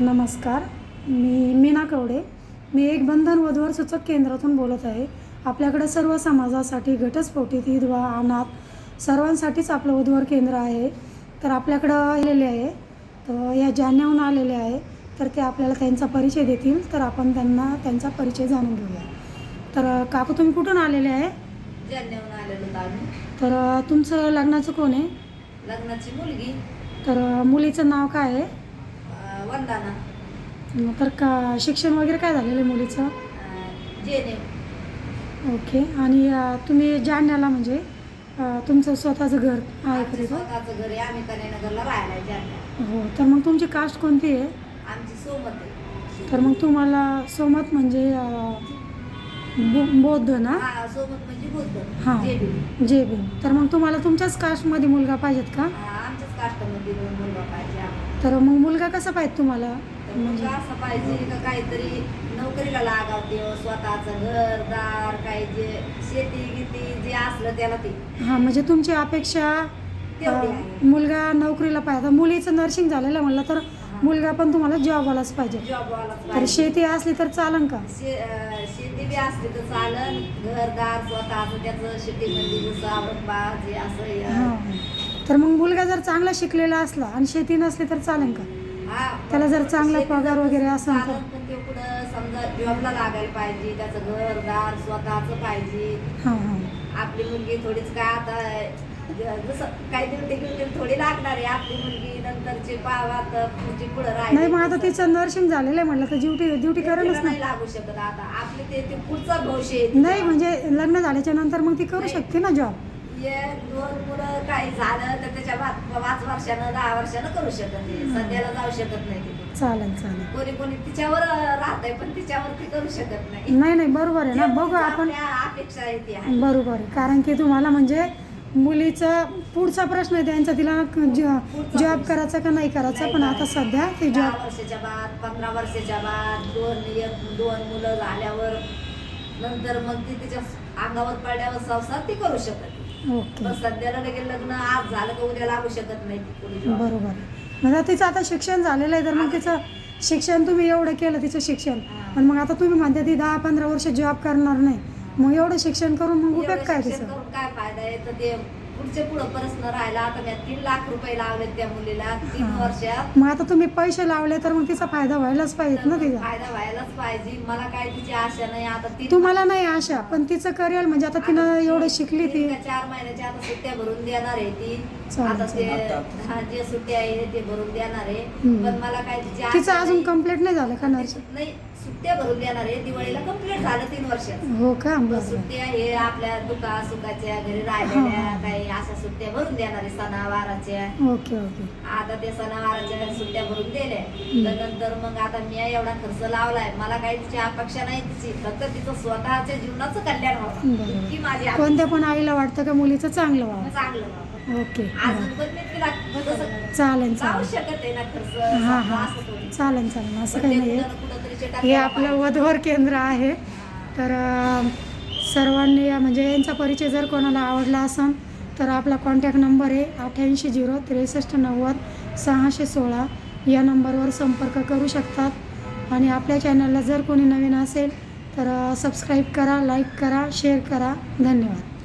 नमस्कार. मी मीना कवडे. मी एक बंधन वधूवर सूचक केंद्रातून बोलत आहे. आपल्याकडे सर्व समाजासाठी घटस्फोटीत विधवा अनाथ सर्वांसाठीच आपलं वधूवर केंद्र आहे. तर आपल्याकडं आलेले आहे. तर या जालन्याहून आलेले आहे. तर ते आपल्याला त्यांचा परिचय देतील. तर आपण त्यांना त्यांचा परिचय जाणून घेऊया. तर काकू तुम्ही कुठून आलेले आहे? तर तुमचं लग्नाचं कोण आहे? लग्नाची मुलगी. तर मुलीचं नाव काय आहे? वंदना. तर का शिक्षण वगैरे काय झालेलं आहे मुलीचं? जेने ओके आणि अ, तुम्ही जालन्याला म्हणजे अ, तुमचं स्वतःचं घर आहे आमचं खरं स्वतःचं घर आहे. आम्ही कन्यानगरला राहायला हो तर मग तुमची कास्ट कोणती आहे? आमची सोमत आहे. तर मग तुम्हाला सोमत म्हणजे अ, बो- बौद्ध ना? हा सोमत म्हणजे बुद्ध. हां जेबी जे बी. तर मग तुम्हाला तुमच्याच कास्टमध्ये मुलगा पाहिजेत का? आमच्याच कास्टमध्ये दोन मुलगा आम्हाला. तर मग मुलगा कसा पाहिजे तुम्हाला? म्हणजे असं पाहिजे का काहीतरी नोकरीला लागावते स्वतःचं घर दार काही जे शेती गिती जे असलं त्याला ते. हां म्हणजे तुमची अपेक्षा अ, तेवढी आहे. मुलगा नोकरीला पाहिजे. आता मुलीचं नर्सिंग झालेलं म्हणलं तर मुलगा पण तुम्हाला जॉबवालाच पाहिजे. जॉब वालाच तर पाहिजे. शेती असली तर चालन का? शे- अं, शेती बी असली तर चालन. घरदार स्वतःचं त्याचं शेतीमध्ये औरंगाबाद जे असं हां. तर मग मुलगा जर चांगला शिकलेला असला आणि शेती नसली तर चालेल का हा, त्याला जर चांगला पगार वगैरे असेल तर? पण ते पुढं समजा जॉबला लागायला पाहिजे त्याचं घरदार स्वतःचं पाहिजे हां हां आपली मुलगी थोडीच काय आता जसं काही ड्युटी ड्युटी थोडी लागणार आहे आपली मुलगी नंतरची पावा तर पुढची पुढं राहिली नाही मग आता. तिचं नर्सिंग झालेलं आहे म्हटलं तर ड्युटी ड्युटी करेलच नाही लागू शकत आता आपले ते ते पुढचा भविष्य आहे नाही म्हणजे लग्न झाल्याच्यानंतर मग ती करू. शकते ना जॉब दोन मुलं काही झालं तर त्याच्या पाच वर्षानं दहा वर्षानं करू शकत नाही. सध्याला जाऊ शकत नाही तिथे चालेल चालेल. कोणी कोणी तिच्यावर राहतंय पण तिच्यावर ती करू शकत नाही. नाही नाही बरोबर आहे ना. बघू आपण अपेक्षा आहे ती आहे. बरोबर आहे. कारण की तुम्हाला म्हणजे मुलीचा पुढचा प्रश्न आहे त्यांचा. तिला जॉब करायचा का नाही करायचा? पण आता. सध्या ते जॉब वर्षाच्या बाद पंधरा वर्षाच्या बाद दोन एक दोन मुलं झाल्यावर नंतर मग ती तिच्या अंगावर पडल्यावर संसार ती करू शकत ओके. सध्याला लगेच लग्न आज झालं का उद्या लागू शकत नाही ती कोणी job. बरोबर. म्हणजे तिचं आता शिक्षण झालेलं आहे तर मग तिचं शिक्षण तुम्ही एवढं केलं तिचं शिक्षण. हा. पण मग आता तुम्ही म्हणता ती दहा पंधरा वर्ष जॉब करणार नाही. मग एवढं शिक्षण करून मग उपयोग एवढं काय शिक्षण तिचं? करून काय फायदा आहे? तर ते पुढचे पुढं प्रश्न राहिला आता मी तीन लाख रुपये लावले त्या मुलीला तीन हा. वर्षात. मग आता तुम्ही पैसे लावले तर मग तिचा फायदा व्हायलाच पाहिजे ना तिचा. फायदा व्हायलाच पाहिजे. मला काय तिची आशा नाही. आता ती तुम्हाला नाही आशा पण तिचं करिअर म्हणजे आता तिनं एवढं शिकली ती. तीन का चार महिन्याच्या आता सुट्ट्या भरून देणार आहे ती. चालेल, आता ते चालेल. हा, जे सुट्ट्या आहे ते भरून देणार आहे. हम्म. पण मला काय तिची तिचं अजून नाही. कंप्लीट नाही झालं का नर्स? नाही सुट्ट्या भरून देणार आहे. दिवाळीला कंप्लीट झालं तीन वर्षात. हो का? बरं. सुट्ट्या हे आपल्या दुका सुखाच्या घरी राहिलेल्या काही सुट्ट्या भरून देणार सणावाराच्या. Okay okay. आता ते सणावाराच्या सुट्ट्या भरून दिल्या. तर नंतर मग आता मी एवढा खर्च लावलाय. मला काही तिची अपेक्षा नाही तिची. फक्त तिचं स्वतःच्या जीवनाचं कल्याण व्हावं. इतकी माझी. कोणत्या पण आईला वाटतं का मुलीचं चांगलं व्हावं? चांगलं व्हावं. ओके. अजून बरं. पण मी तिला तसं चालेल जाऊ चालेल शकत आहे ना खर्च. हां हां. असं थोडी. चालेल चालेल. असं पण काही ते नाही कुठं ना हे आपलं पाहिजे. वधूवर केंद्र आहे. तर अं, सर्वांनी म्हणजे यांचा परिचय जर कोणाला आवडला असेल तर आपला कॉन्टॅक्ट नंबर आहे अठ्ठ्याऐंशी झिरो त्रेसष्ट नव्वद सहाशे सोळा. या नंबरवर संपर्क करू शकतात. आणि आपल्या चॅनलला जर कोणी नवीन असेल तर सबस्क्राईब करा लाईक करा शेअर करा. धन्यवाद.